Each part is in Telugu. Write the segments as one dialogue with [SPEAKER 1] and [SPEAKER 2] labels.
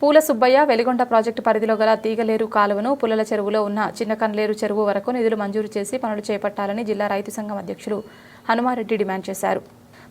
[SPEAKER 1] పూల సుబ్బయ్య వెలిగొండ ప్రాజెక్టు పరిధిలో గల తీగలేరు కాలువను పుల్లల చెరువులో ఉన్న చిన్న కన్లేరు చెరువు వరకు నిధులు మంజూరు చేసి పనులు చేపట్టాలని జిల్లా రైతు సంఘం అధ్యక్షులు హనుమారెడ్డి డిమాండ్ చేశారు.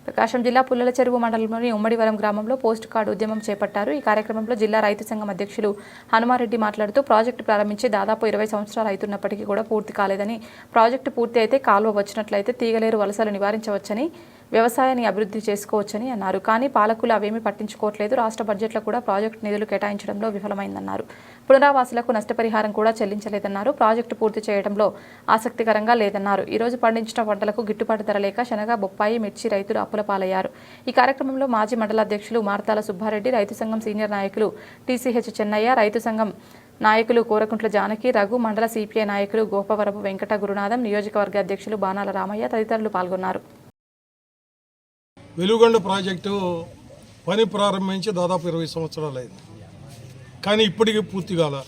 [SPEAKER 1] ప్రకాశం జిల్లా పుల్లల చెరువు మండలంలోని ఉమ్మడివరం గ్రామంలో పోస్ట్ కార్డు ఉద్యమం చేపట్టారు. ఈ కార్యక్రమంలో జిల్లా రైతు సంఘం అధ్యక్షులు హనుమారెడ్డి మాట్లాడుతూ ప్రాజెక్టు ప్రారంభించి దాదాపు ఇరవై సంవత్సరాలు అవుతున్నప్పటికీ కూడా పూర్తి కాలేదని ప్రాజెక్టు పూర్తి అయితే కాలువ వచ్చినట్లయితే తీగలేరు వలసలు నివారించవచ్చని వ్యవసాయాన్ని అభివృద్ధి చేసుకోవచ్చని అన్నారు. కానీ పాలకులు అవేమీ పట్టించుకోవట్లేదు. రాష్ట్ర బడ్జెట్లో కూడా ప్రాజెక్టు నిధులు కేటాయించడంలో విఫలమైందన్నారు. పునరావాసులకు నష్టపరిహారం కూడా చెల్లించలేదన్నారు. ప్రాజెక్టు పూర్తి చేయడంలో ఆసక్తికరంగా లేదన్నారు. ఈరోజు పండించిన పంటలకు గిట్టుబాటు ధర లేక శనగ బొప్పాయి మిర్చి రైతులు అప్పుల పాలయ్యారు. ఈ కార్యక్రమంలో మాజీ మండల అధ్యక్షులు మార్తాల సుబ్బారెడ్డి రైతు సంఘం సీనియర్ నాయకులు టీసీహెచ్ చెన్నయ్య రైతు సంఘం నాయకులు కోరకుంట్ల జానకి రఘు మండల సిపిఐ నాయకులు గోపవరపు వెంకట గురునాథం నియోజకవర్గ అధ్యక్షులు బాణాల రామయ్య తదితరులు పాల్గొన్నారు.
[SPEAKER 2] వెలుగొండ ప్రాజెక్టు పని ప్రారంభించి దాదాపు ఇరవై సంవత్సరాలు అయింది. కానీ ఇప్పటికీ పూర్తి కాల.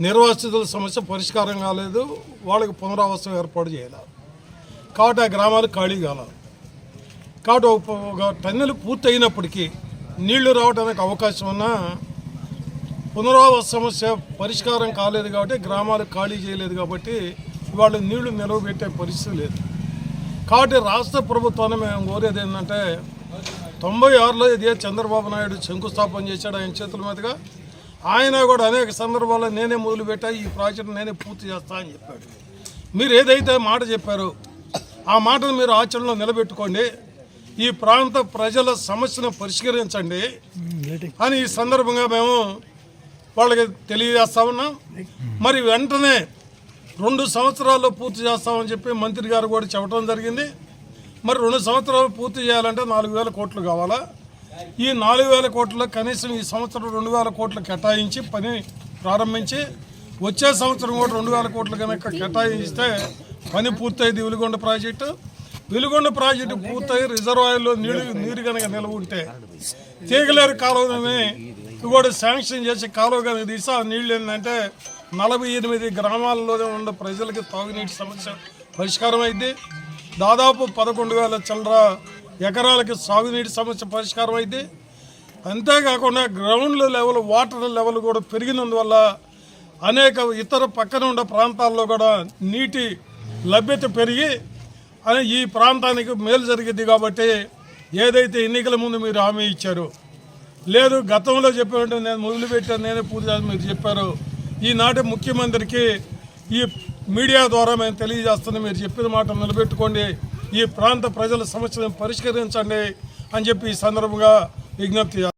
[SPEAKER 2] నిర్వాసితుల సమస్య పరిష్కారం కాలేదు. వాళ్ళకి పునరావాసం ఏర్పాటు చేయాలి. కాబట్టి ఆ గ్రామాలు ఖాళీ కాల. కాబట్టి ఒక ఒక టన్నెలు పూర్తి అయినప్పటికీ నీళ్ళు రావడానికి అవకాశం ఉన్నా పునరావాస సమస్య పరిష్కారం కాలేదు కాబట్టి గ్రామాలు ఖాళీ చేయలేదు కాబట్టి వాళ్ళు నీళ్ళు నిలవబెట్టే పరిస్థితి లేదు. కాబట్టి రాష్ట్ర ప్రభుత్వాన్ని మేము కోరేది ఏంటంటే తొంభై ఆరులో ఇదే చంద్రబాబు నాయుడు శంకుస్థాపన చేశాడు ఆయన చేతుల మీదుగా. ఆయన కూడా అనేక సందర్భాల్లో నేనే మొదలుపెట్టా ఈ ప్రాజెక్టు నేనే పూర్తి చేస్తా అని చెప్పాడు. మీరు ఏదైతే మాట చెప్పారో ఆ మాటను మీరు ఆచరణలో నిలబెట్టుకోండి. ఈ ప్రాంత ప్రజల సమస్యను పరిష్కరించండి అని ఈ సందర్భంగా మేము వాళ్ళకి తెలియజేస్తా ఉన్నాం. మరి వెంటనే రెండు సంవత్సరాల్లో పూర్తి చేస్తామని చెప్పి మంత్రి గారు కూడా చెప్పడం జరిగింది. మరి రెండు సంవత్సరాలు పూర్తి చేయాలంటే నాలుగు వేల కోట్లు కావాలా? ఈ నాలుగు వేల కోట్ల కనీసం ఈ సంవత్సరం రెండు వేల కోట్లు కేటాయించి పని ప్రారంభించి వచ్చే సంవత్సరం కూడా రెండు వేల కోట్లు కనుక కేటాయిస్తే పని పూర్తయింది వెలుగొండ ప్రాజెక్టు. వెలుగొండ ప్రాజెక్టు పూర్తయి రిజర్వాయర్లో నీరు నీరు కనుక నిలవ ఉంటే తీగలేరు కాలువని కూడా శాంక్షన్ చేసి కాలువ కనుక తీసి ఆ నీళ్ళు ఏంటంటే నలభై ఎనిమిది గ్రామాల్లోనే ఉన్న ప్రజలకి తాగునీటి సమస్య పరిష్కారం అయితే దాదాపు పదకొండు వేల చిల్లర ఎకరాలకి సాగునీటి సమస్య పరిష్కారం అయితే అంతేకాకుండా గ్రౌండ్ లెవెల్ వాటర్ లెవెల్ కూడా పెరిగినందువల్ల అనేక ఇతర పక్కన ఉన్న ప్రాంతాల్లో కూడా నీటి లభ్యత పెరిగి అని ఈ ప్రాంతానికి మేలు జరిగింది కాబట్టి ఏదైతే ఎన్నికల ముందు మీరు హామీ ఇచ్చారు లేదు గతంలో చెప్పినట్టు నేను మొదలుపెట్టాను నేనే పూర్తి మీరు చెప్పారు. ఈనాటి ముఖ్యమంత్రికి ఈ మీడియా ద్వారా మేము తెలియజేస్తున్నాం. మీరు చెప్పిన మాట నిలబెట్టుకోండి. ఈ ప్రాంత ప్రజల సమస్యలను పరిష్కరించండి అని చెప్పి ఈ సందర్భంగా విజ్ఞప్తి